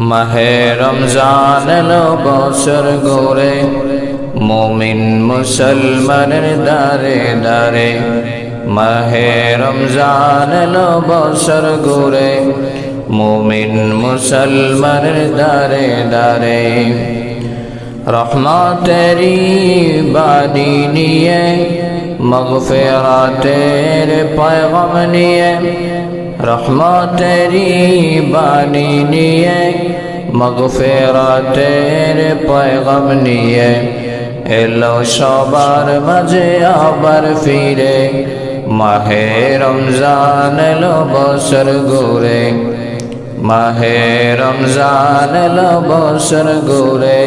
মাহে রমজান এলো বছর গোরে মুমিন মুসলমানের দারে দারে মাহে রমজান এলো বছর গোরে মুমিন মুসলমানের দারে দারে রহমতেরি বাণী নিয়ে মগফেরাতের পয়গম নিয়ে রহমতেরি বাণী নিয়ে, মগফেরাতের পয়গম নিয়ে, এলো সবার মাঝে আবার ফিরে, মাহে রমজান এলো বছর ঘুরে, মাহে রমজান এলো বছর ঘুরে,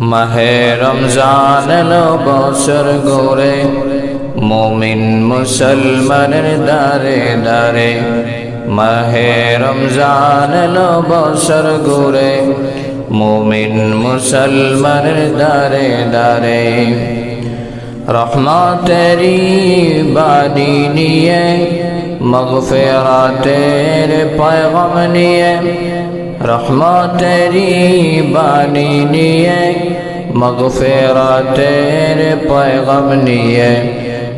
মাহে রমজান এলো বছর ঘুরে। মুমিন মুসলমানের দারে দারে মাহে রমজান এলো বছর ঘুরে মুমিন মুসলমানের দারে দারে রহমতেরি বাণী নিয়ে মগফেরাতের পয়গম নিয়ে রহমতেরি বাণী নিয়ে মগফেরাতের পয়গম নিয়ে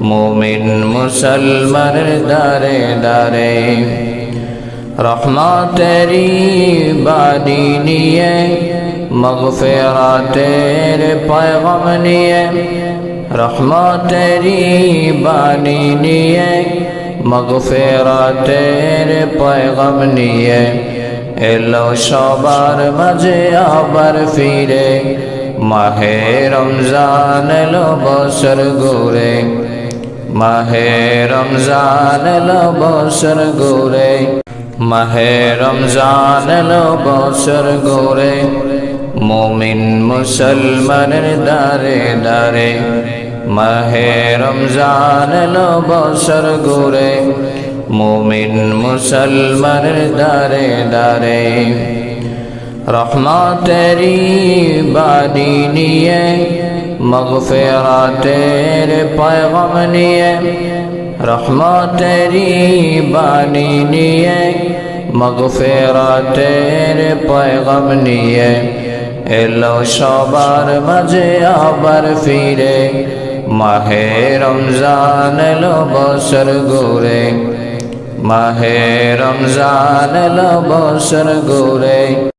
মুমিন মুসলমানের দারে দারে রহমতেরি বাণী নিয়ে, মগফেরাতের পয়গম নিয়ে রহমতেরি বাণী নিয়ে, মগফেরাতের পয়গম নিয়ে। এলো সবার মাঝে আবার ফিরে, মাহে রমজান এলো বছর ঘুরে। মাহে রমজান এলো বছর ঘুরে মাহে রমজান এলো বছর ঘুরে মুমিন মুসলমানের দারে দারে মাহে রমজান এলো বছর ঘুরে মুমিন মুসলমানের দারে দারে রহমতেরি বাণী নিয়ে মগফেরাতের পয়গম নিয়ে রহমতেরি বাণী নিয়ে, মগফেরাতের পয়গম নিয়ে এলো সবার মাঝে আবার ফিরে। মাহে রমজান এলো বছর ঘুরে, মাহে রমজান এলো বছর ঘুরে।